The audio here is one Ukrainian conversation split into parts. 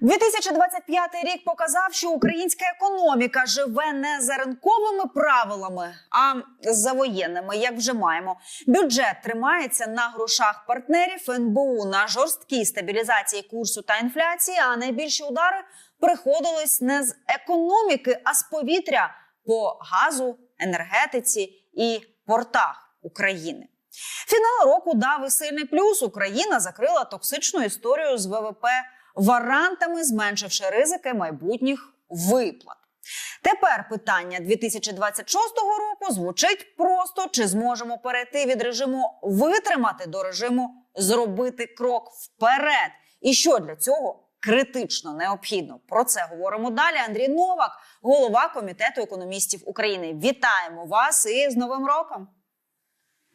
2025 рік показав, що українська економіка живе не за ринковими правилами, а за воєнними, як вже маємо. Бюджет тримається на грошах партнерів НБУ на жорсткій стабілізації курсу та інфляції. А найбільші удари приходились не з економіки, а з повітря по газу, енергетиці і портах України. Фінал року дав і сильний плюс. Україна закрила токсичну історію з ВВП варантами, зменшивши ризики майбутніх виплат. Тепер питання 2026 року звучить просто: чи зможемо перейти від режиму витримати до режиму зробити крок вперед? І що для цього критично необхідно? Про це говоримо далі. Андрій Новак, голова комітету економістів України. Вітаємо вас і з Новим роком!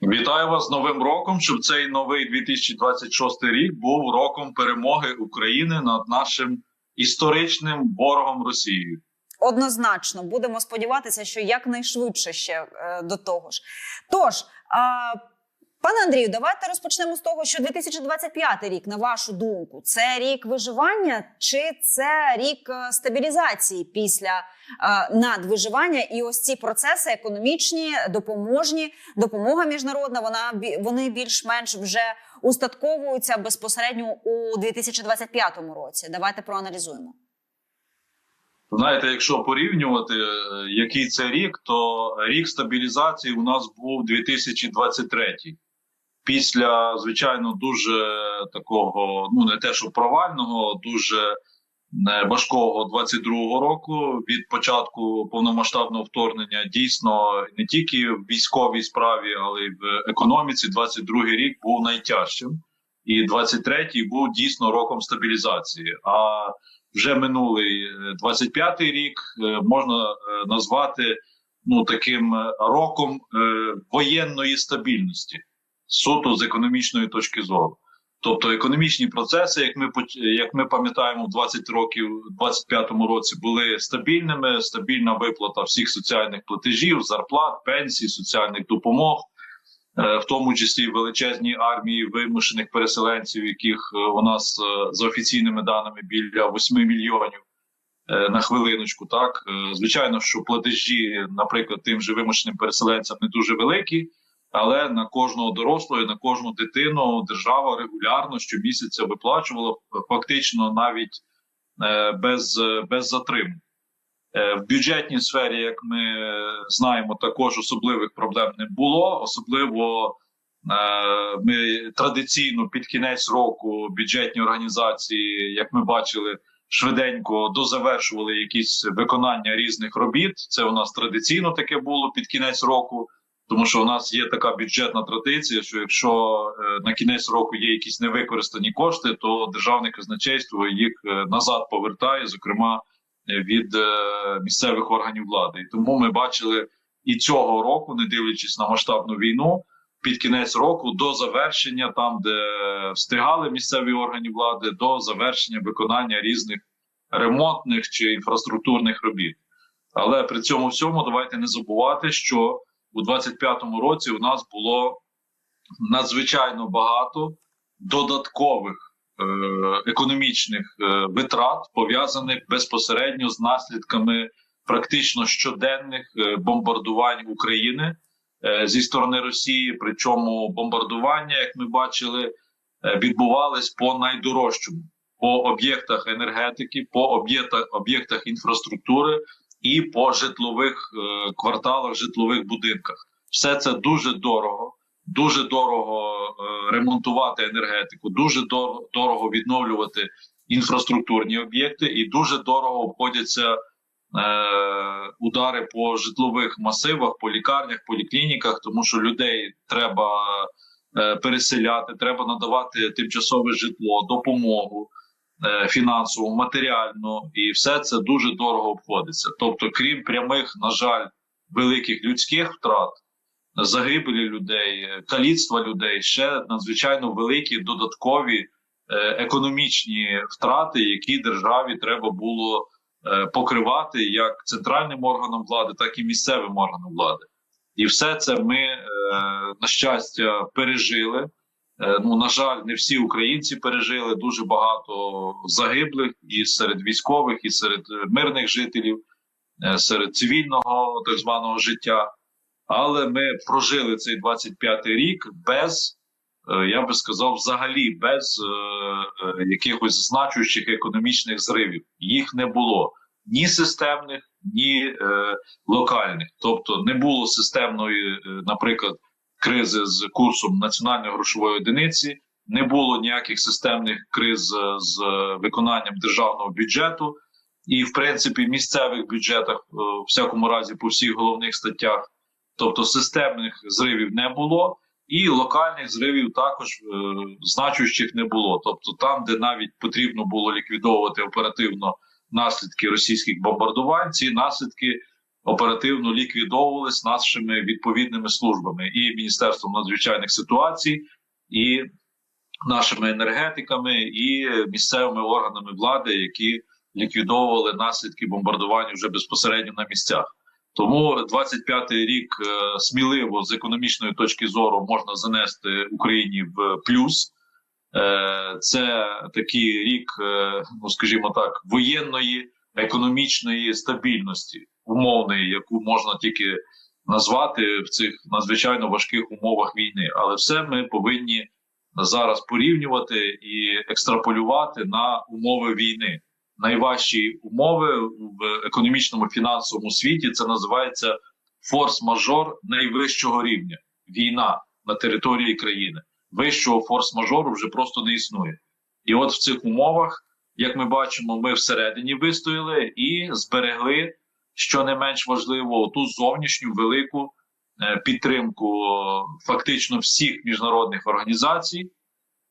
Вітаю вас з Новим роком, щоб цей новий 2026 рік був роком перемоги України над нашим історичним ворогом Росією. Однозначно будемо сподіватися, що якнайшвидше ще е, до того ж. Тож, а, пане Андрію, давайте розпочнемо з того, що 2025 рік, на вашу думку, це рік виживання чи це рік е, стабілізації після е, надвиживання? І ось ці процеси економічні, допоможні, допомога міжнародна, вона вони більш-менш вже устатковуються безпосередньо у 2025 році. Давайте проаналізуємо. Знаєте, якщо порівнювати, е, який це рік, то рік стабілізації у нас був 2023. Після, звичайно, дуже такого, ну не те, що провального, дуже е, важкого 22-го року від початку повномасштабного вторгнення дійсно не тільки в військовій справі, але й в економіці. 22-й рік був найтяжчим, і 23-й був дійсно роком стабілізації. А вже минулий е, 25-й рік е, можна е, назвати ну таким е, роком е, воєнної стабільності, суто з економічної точки зору. Тобто економічні процеси, як ми як ми пам'ятаємо, в 20 років, в 25-му році були стабільними. Стабільна виплата всіх соціальних платежів, зарплат, пенсій, соціальних допомог, е, в тому числі величезні армії вимушених переселенців, яких е, у нас е, за офіційними даними біля 8 мільйонів на хвилиночку. Так звичайно, що платежі, наприклад, тим же вимушеним переселенцям не дуже великі. Але на кожного дорослого, і на кожну дитину держава регулярно щомісяця виплачувала фактично навіть е, без, е, без затриму. Е, В бюджетній сфері, як ми е, знаємо, також особливих проблем не було. Особливо е, ми традиційно під кінець року бюджетні організації, як ми бачили, швиденько дозавершували якісь виконання різних робіт. Це у нас традиційно таке було під кінець року. Тому що у нас є така бюджетна традиція, що якщо е, на кінець року є якісь невикористані кошти, то державне казначейство їх е, назад повертає, зокрема е, від місцевих органів влади. І тому ми бачили і цього року, не дивлячись на масштабну війну, під кінець року до завершення, там де встигали місцеві органи влади, до завершення виконання різних ремонтних чи інфраструктурних робіт. Але при цьому всьому давайте не забувати, що у 25-му році у нас було надзвичайно багато додаткових е, економічних е, витрат, пов'язаних безпосередньо з наслідками практично щоденних е, бомбардувань України е, зі сторони Росії. Причому бомбардування, як ми бачили, е, відбувались по найдорожчому по об'єктах енергетики, по об'єктах об'єктах інфраструктури і по житлових е, кварталах, житлових будинках. Все це дуже дорого. Дуже дорого е, ремонтувати енергетику, дуже дор- дорого відновлювати інфраструктурні об'єкти, і дуже дорого обходяться е, удари по житлових масивах, по лікарнях, поліклініках, тому що людей треба переселяти, треба надавати тимчасове житло, допомогу е, фінансову, матеріальну, і все це дуже дорого обходиться. Тобто, крім прямих, на жаль, великих людських втрат, загибелі людей, е, каліцтва людей, ще надзвичайно великі додаткові е, економічні втрати, які державі треба було покривати як центральним органам влади, так і місцевим органам влади. І все це ми, на щастя, пережили. Е, Ну, на жаль, не всі українці пережили дуже багато загиблих і серед військових, і серед е, мирних жителів, е, серед цивільного так званого життя. Але ми прожили цей 25-й рік без, я би сказав, взагалі без якихось значущих економічних зривів. Їх не було ні системних, ні локальних. Тобто не було системної, наприклад, кризи з курсом національної грошової одиниці, не було ніяких системних криз е, з виконанням державного бюджету, і, в принципі, в місцевих бюджетах, е, в всякому разі, по всіх головних статтях, тобто системних зривів не було. І локальних зривів також е, значущих не було. Тобто, там, де навіть потрібно було ліквідовувати оперативно наслідки російських бомбардувань, ці наслідки оперативно ліквідовувались нашими відповідними службами і Міністерством надзвичайних ситуацій, і нашими енергетиками, і місцевими органами влади, які ліквідовували наслідки бомбардувань вже безпосередньо на місцях. Тому 25-й рік е, сміливо з економічної точки зору можна занести Україні в плюс. Е, це такий рік, е, ну скажімо так, воєнної економічної стабільності, умовної, яку можна тільки назвати в цих надзвичайно важких умовах війни. Але все ми повинні зараз порівнювати і екстраполювати на умови війни. Найважчі умови в економічному фінансовому світі це називається форс-мажор найвищого рівня війна на території країни. Вищого форс-мажору вже просто не існує. І от в цих умовах, як ми бачимо, ми всередині вистояли і зберегли, що не менш важливо, ту зовнішню велику е, підтримку фактично всіх міжнародних організацій,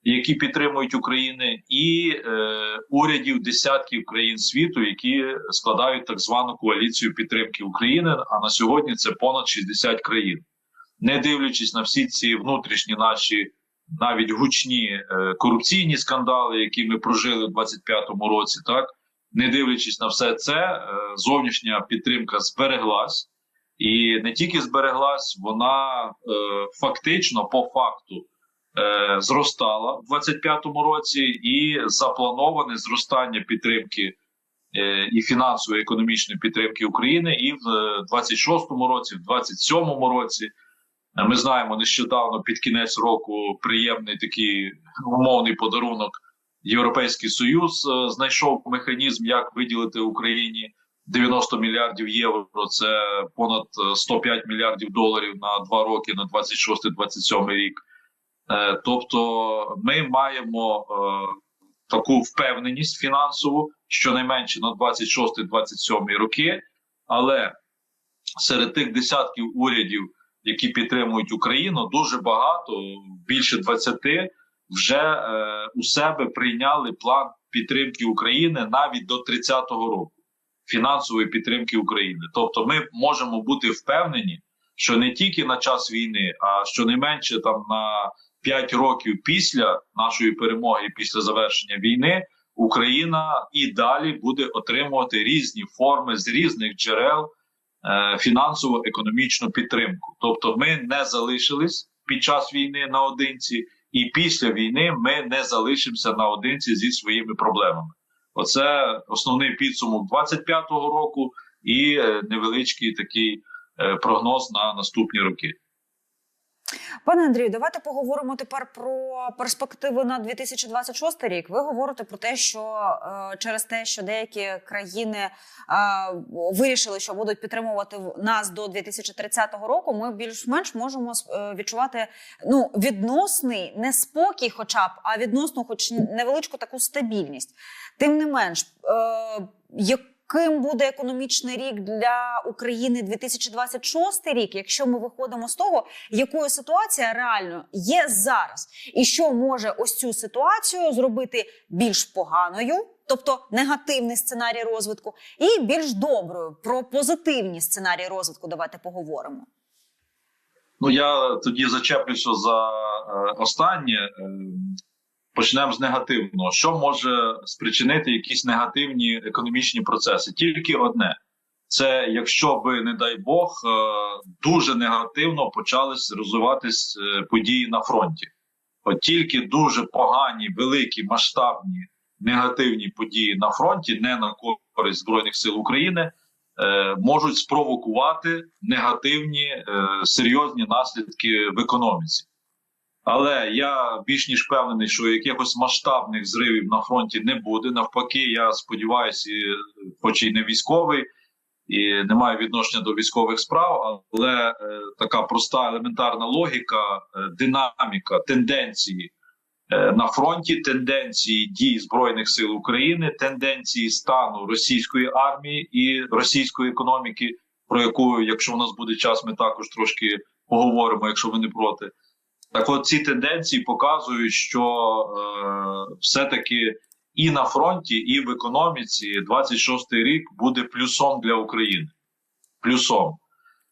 які підтримують Україну, і е, урядів десятків країн світу, які складають так звану коаліцію підтримки України. А на сьогодні це понад 60 країн, не дивлячись на всі ці внутрішні наші навіть гучні е, корупційні скандали, які ми прожили в 25-му році, так не дивлячись на все це, е, зовнішня підтримка збереглась, і не тільки збереглась, вона е, фактично по факту е, зростала в 25-му році, і заплановане зростання підтримки е, і фінансової економічної підтримки України і в е, 26-му році, в 27-му році. Е, Ми знаємо нещодавно під кінець року приємний такий умовний подарунок. Європейський союз е, знайшов механізм, як виділити Україні 90 мільярдів євро. Це понад е, 105 мільярдів доларів на два роки, на 26-27 рік. Е, Тобто, ми маємо е, таку впевненість фінансову, щонайменше на 26-27 роки, але серед тих десятків урядів які підтримують Україну, дуже багато, більше 20, вже е, у себе прийняли план підтримки України навіть до 30-го року фінансової підтримки України. Тобто, ми можемо бути впевнені, що не тільки на час війни, а щонайменше там на 5 років після нашої перемоги, після завершення війни, Україна і далі буде отримувати різні форми з різних джерел е, фінансово-економічну підтримку. Тобто, ми не залишились під час війни наодинці, і після війни ми не залишимося наодинці зі своїми проблемами. Оце основний підсумок 25-го року і е, невеличкий такий е, прогноз на наступні роки. Пане Андрію, давайте поговоримо тепер про перспективи на 2026 рік. Ви говорите про те, що е, через те, що деякі країни е, вирішили, що будуть підтримувати нас до 2030 року, ми більш-менш можемо е, відчувати ну відносний не спокій, хоча б, а відносно, хоч невеличку таку стабільність. Тим не менш, е, яким буде економічний рік для України 2026 рік, якщо ми виходимо з того, якою ситуація реально є зараз, і що може ось цю ситуацію зробити більш поганою, тобто негативний сценарій розвитку, і більш доброю про позитивні сценарії розвитку. Давайте поговоримо. Ну я тоді зачеплюся за е, останнє. Почнемо з негативного. Що може спричинити якісь негативні економічні процеси? Тільки одне: це якщо би, не дай Бог, е, дуже негативно почались розвиватись е, події на фронті. От тільки дуже погані, великі, масштабні негативні події на фронті, не на користь збройних сил України, е, можуть спровокувати негативні серйозні наслідки в економіці. Але я більш ніж впевнений, що якихось масштабних зривів на фронті не буде. Навпаки, я сподіваюся, хоч і не військовий, і не маю відношення до військових справ, але е, така проста елементарна логіка, е, динаміка, тенденції е, на фронті, тенденції дій збройних сил України, тенденції стану російської армії і російської економіки, про яку, якщо у нас буде час, ми також трошки поговоримо, якщо ви не проти. Так, от ці тенденції показують, що е, все-таки і на фронті, і в економіці 26-й рік буде плюсом для України. Плюсом.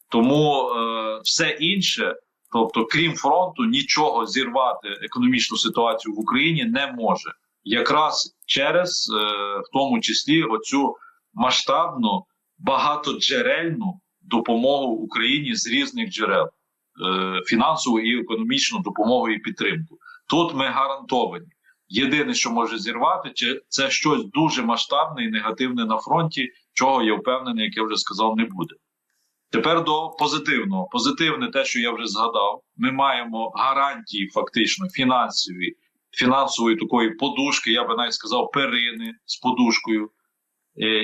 Тому е, все інше, тобто, крім фронту, нічого зірвати економічну ситуацію в Україні не може. Якраз через, е, в тому числі, оцю масштабну багатоджерельну допомогу Україні з різних джерел фінансову і економічну допомогу і підтримку. Тут ми гарантовані. Єдине, що може зірвати, це щось дуже масштабне і негативне на фронті, чого я впевнений, як я вже сказав, не буде. Тепер до позитивного. Позитивне, те, що я вже згадав, ми маємо гарантії, фактично, фінансові, фінансової такої подушки, я би навіть сказав, перини з подушкою, е,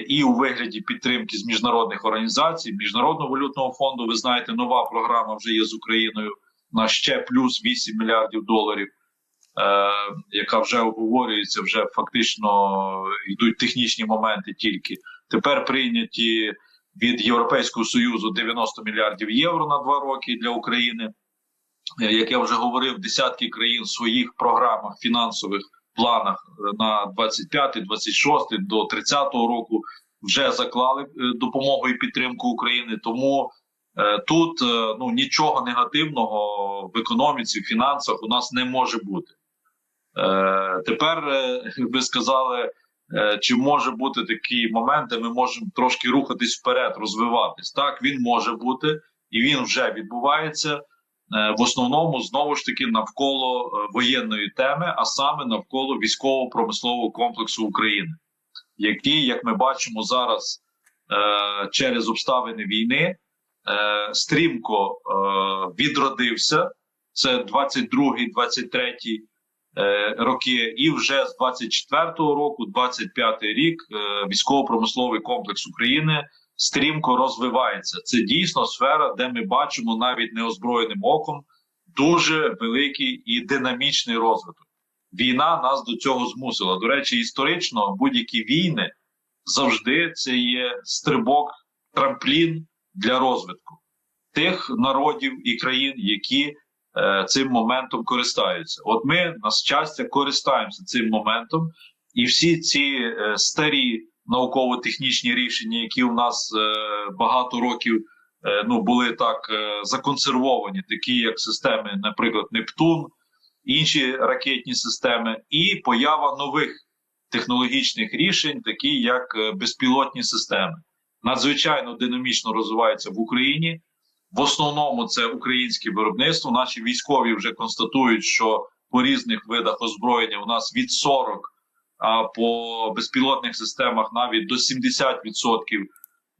і у вигляді підтримки з міжнародних організацій, Міжнародного валютного фонду. Ви знаєте, нова програма вже є з Україною на ще плюс 8 мільярдів доларів. Е, яка вже обговорюється, вже фактично йдуть технічні моменти тільки. Тепер прийняті від Європейського Союзу 90 мільярдів євро на два роки для України. Е, Як я вже говорив, десятки країн в своїх програмах фінансових планах е, на 25, 26 до 30 року вже заклали е, допомогу і підтримку України. Тому е, тут ну нічого негативного в економіці, в фінансах у нас не може бути. Тепер ви сказали, чи може бути такий момент, де ми можемо трошки рухатись вперед, розвиватись. Так, він може бути, і він вже відбувається. Е, В основному знову ж таки навколо е, воєнної теми, а саме навколо військово-промислового комплексу України, який, як ми бачимо зараз, е, через обставини війни стрімко відродився. Це 22-й, 23-й е, роки, і вже з 24-го року, 25-й рік, військово-промисловий комплекс України стрімко розвивається. Це дійсно сфера, де ми бачимо навіть неозброєним оком дуже великий і динамічний розвиток. Війна нас до цього змусила. До речі, історично будь-які війни завжди це є стрибок, трамплін для розвитку тих народів і країн, які е, цим моментом користаються. От ми на щастя користаємося цим моментом, і всі ці е, старі науково-технічні рішення, які у нас е, багато років е, ну були так е, законсервовані, такі як системи, наприклад, Нептун, інші ракетні системи, і поява нових технологічних рішень, такі як безпілотні системи, надзвичайно динамічно розвиваються в Україні. В основному це українське виробництво. Наші військові вже констатують, що по різних видах озброєння у нас від 40, а по безпілотних системах навіть до 70%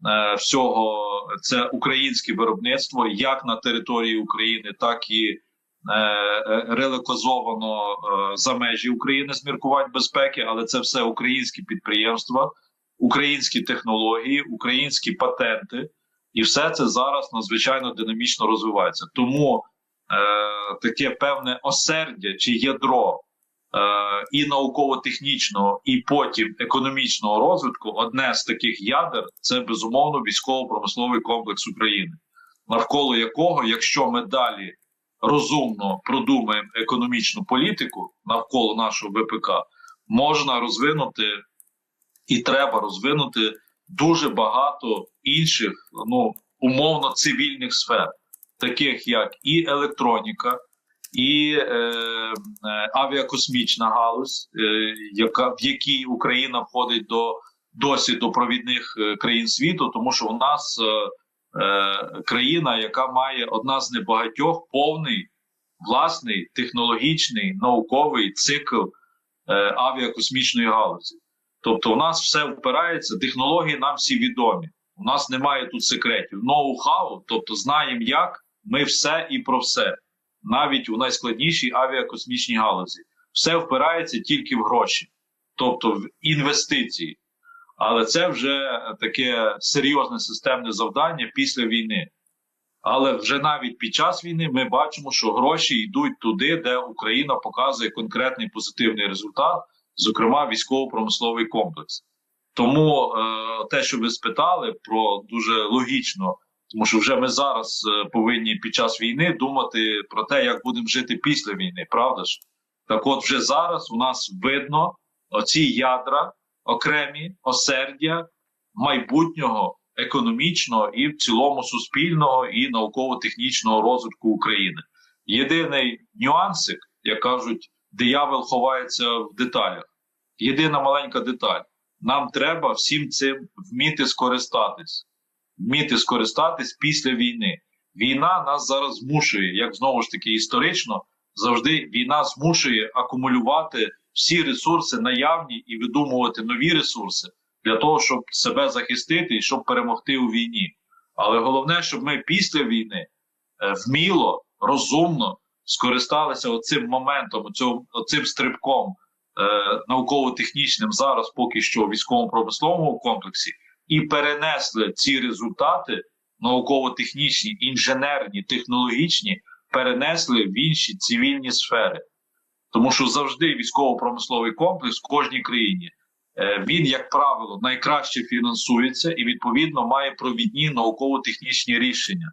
е, всього це українське виробництво, як на території України, так і е, релокозовано е, за межі України з міркувань безпеки, але це все українські підприємства, українські технології, українські патенти. І все це зараз надзвичайно динамічно розвивається. Тому е, таке певне осердя чи ядро і науково-технічного, і потім економічного розвитку одне з таких ядер це безумовно військово-промисловий комплекс України, навколо якого, якщо ми далі розумно продумаємо економічну політику навколо нашого ВПК, можна розвинути і треба розвинути дуже багато інших, ну умовно цивільних сфер, таких як і електроніка, і е, е, авіакосмічна галузь, е, яка в якій Україна входить до досі до провідних е, країн світу, тому що в нас е, е, країна, яка має одна з небагатьох повний власний технологічний науковий цикл е, авіакосмічної галузі. Тобто, у нас все впирається, технології нам всі відомі. У нас немає тут секретів. Ноу-хау, тобто знаємо, як ми все і про все, навіть у найскладнішій авіакосмічній галузі. Все впирається тільки в гроші, тобто в інвестиції. Але це вже таке серйозне системне завдання після війни. Але вже навіть під час війни ми бачимо, що гроші йдуть туди, де Україна показує конкретний позитивний результат, зокрема військово-промисловий комплекс. Тому е, те, що ви спитали, про дуже логічно, тому що вже ми зараз е, повинні під час війни думати про те, як будемо жити після війни, правда ж? Так, от вже зараз у нас видно оці ядра, окремі осердя майбутнього економічного і в цілому суспільного і науково-технічного розвитку України. Єдиний нюансик, як кажуть, диявол ховається в деталях. Єдина маленька деталь. Нам треба всім цим вміти скористатись, вміти скористатись після війни. Війна нас зараз змушує, як знову ж таки історично, завжди війна змушує акумулювати всі ресурси наявні і видумувати нові ресурси для того, щоб себе захистити і щоб перемогти у війні. Але головне, щоб ми після війни е, вміло, розумно скористалися оцим моментом, оцим, оцим стрибком е, науково-технічним зараз, поки що в військово-промисловому комплексі, і перенесли ці результати науково-технічні, інженерні, технологічні, перенесли в інші цивільні сфери. Тому що завжди військово-промисловий комплекс в кожній країні е, він, як правило, найкраще фінансується і відповідно має провідні науково-технічні рішення.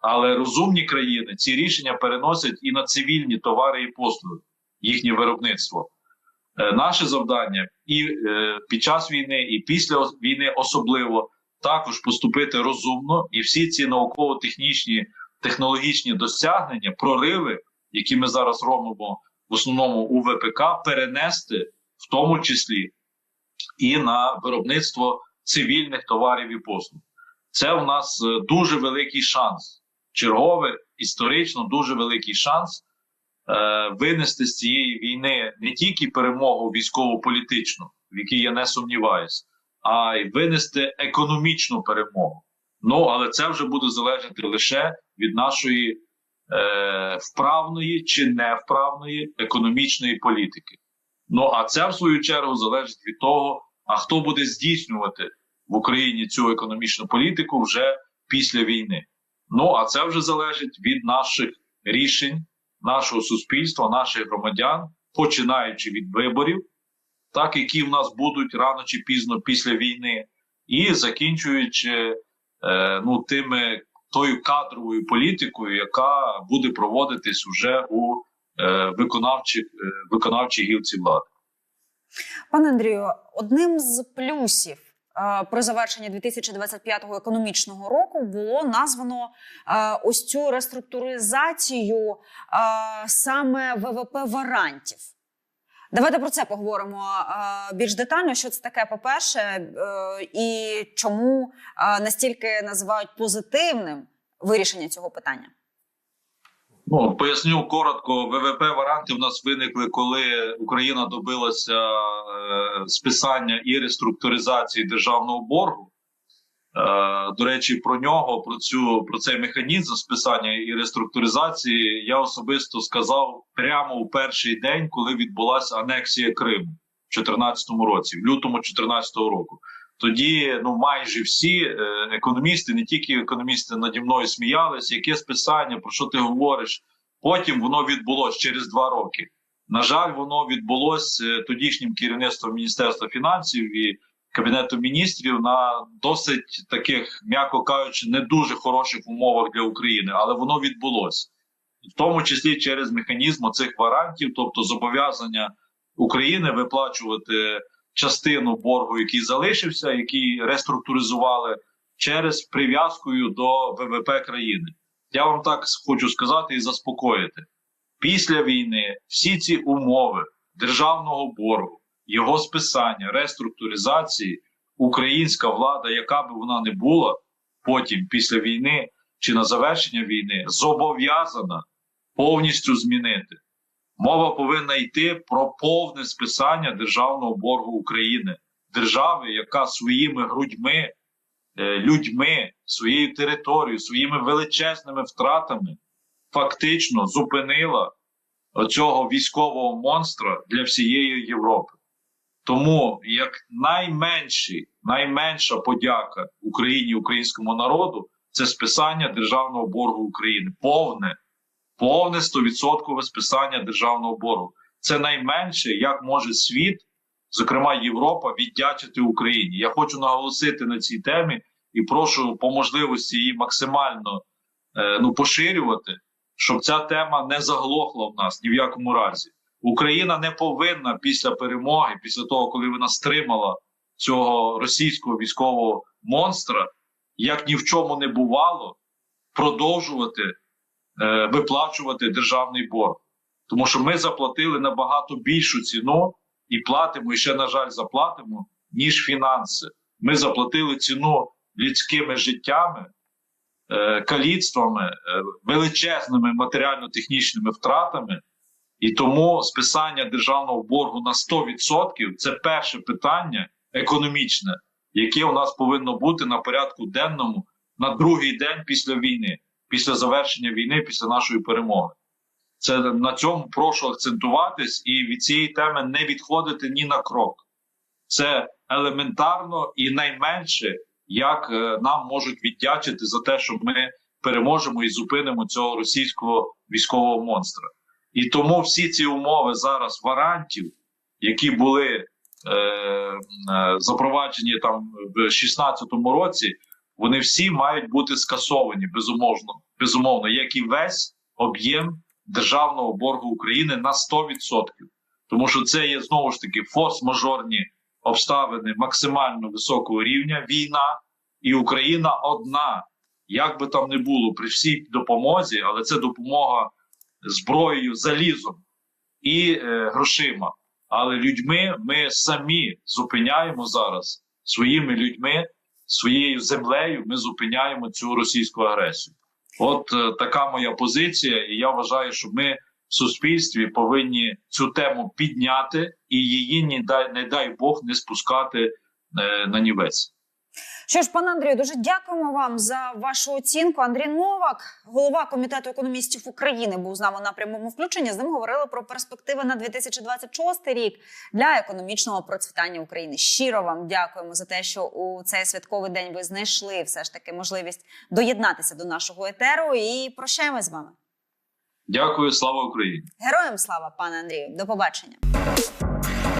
Але розумні країни ці рішення переносять і на цивільні товари і послуги, їхнє виробництво. Е, Наше завдання і е, під час війни, і після війни особливо також поступити розумно, і всі ці науково-технічні технологічні досягнення, прориви, які ми зараз робимо в основному у ВПК, перенести в тому числі і на виробництво цивільних товарів і послуг. Це у нас е, дуже великий шанс. Черговий, історично дуже великий шанс винести з цієї війни не тільки перемогу військово-політичну, в якій я не сумніваюся, а й винести економічну перемогу. Ну але це вже буде залежати лише від нашої е, вправної чи невправної економічної політики. Ну а це в свою чергу залежить від того, а хто буде здійснювати в Україні цю економічну політику вже після війни. Ну а це вже залежить від наших рішень, нашого суспільства, наших громадян, починаючи від виборів, так які в нас будуть рано чи пізно після війни, і закінчуючи е, ну тими тою кадровою політикою, яка буде проводитись уже у е, виконавчих е, виконавчій гілці влади. Пане Андрію, одним з плюсів е, при завершенні 2025 економічного року було названо е, ось цю реструктуризацію е, саме ВВП варантів. Давайте про це поговоримо більш детально. Що це таке, по-перше, е, і чому настільки називають позитивним вирішення цього питання? Ну поясню коротко. ВВП варанти в нас виникли, коли Україна добилася е, списання і реструктуризації державного боргу. Е, до речі, про нього, про цю про цей механізм списання і реструктуризації, я особисто сказав прямо у перший день, коли відбулася анексія Криму в 2014 році, в лютому 2014 року. Тоді ну майже всі е, економісти, не тільки економісти наді мною сміялись, яке списання, про що ти говориш. Потім воно відбулось через два роки. На жаль, воно відбулось е, тодішнім керівництвом Міністерства фінансів і Кабінету міністрів на досить таких, м'яко кажучи, не дуже хороших умовах для України, але воно відбулось, в тому числі через механізм цих варантів, тобто зобов'язання України виплачувати частину боргу, який залишився, який реструктуризували через прив'язкою до ВВП країни. Я вам так хочу сказати і заспокоїти: після війни всі ці умови державного боргу, його списання, реструктуризації, українська влада, яка би вона не була, потім після війни чи на завершення війни, зобов'язана повністю змінити. Мова повинна йти про повне списання державного боргу України, держави, яка своїми грудьми, е, людьми, своєю територією, своїми величезними втратами фактично зупинила оцього військового монстра для всієї Європи. Тому як найменший, найменша подяка Україні, українському народу це списання державного боргу України. Повне, повне 100% списання державного боргу. Це найменше, як може світ, зокрема Європа, віддячити Україні. Я хочу наголосити на цій темі і прошу по можливості її максимально е, ну, поширювати, щоб ця тема не заглохла в нас ні в якому разі. Україна не повинна після перемоги, після того, коли вона стримала цього російського військового монстра, як ні в чому не бувало, продовжувати виплачувати державний борг. Тому що ми заплатили набагато більшу ціну і платимо, і ще, на жаль, заплатимо, ніж фінанси. Ми заплатили ціну людськими життями, е, каліцтвами, е, величезними матеріально-технічними втратами. І тому списання державного боргу на 100% – це перше питання економічне, яке у нас повинно бути на порядку денному на другий день після війни, після завершення війни, після нашої перемоги. Це на цьому прошу акцентуватись і від цієї теми не відходити ні на крок. Це елементарно і найменше, як е, нам можуть віддячити за те, що ми переможемо і зупинимо цього російського військового монстра. І тому всі ці умови зараз варантів, які були е, е, запроваджені там в 16-му році, вони всі мають бути скасовані безумовно, безумовно, як і весь об'єм державного боргу України на 100%. Тому що це є знову ж таки форс-мажорні обставини максимально високого рівня, війна, і Україна одна. Як би там не було при всій допомозі, але це допомога зброєю, залізом і е, грошима. Але людьми ми самі зупиняємо зараз своїми людьми, своєю землею. Ми зупиняємо цю російську агресію. От е, така моя позиція, і я вважаю, що ми в суспільстві повинні цю тему підняти і її не дай, не дай Бог не спускати е, на нівець. Що ж, пане Андрію, дуже дякуємо вам за вашу оцінку. Андрій Новак, голова комітету економістів України, був з нами на прямому включенні. З ним говорили про перспективи на 2026 рік для економічного процвітання України. Щиро вам дякуємо за те, що у цей святковий день ви знайшли все ж таки можливість доєднатися до нашого етеру. І прощаємось з вами. Дякую, слава Україні! Героям слава, пане Андрію. До побачення.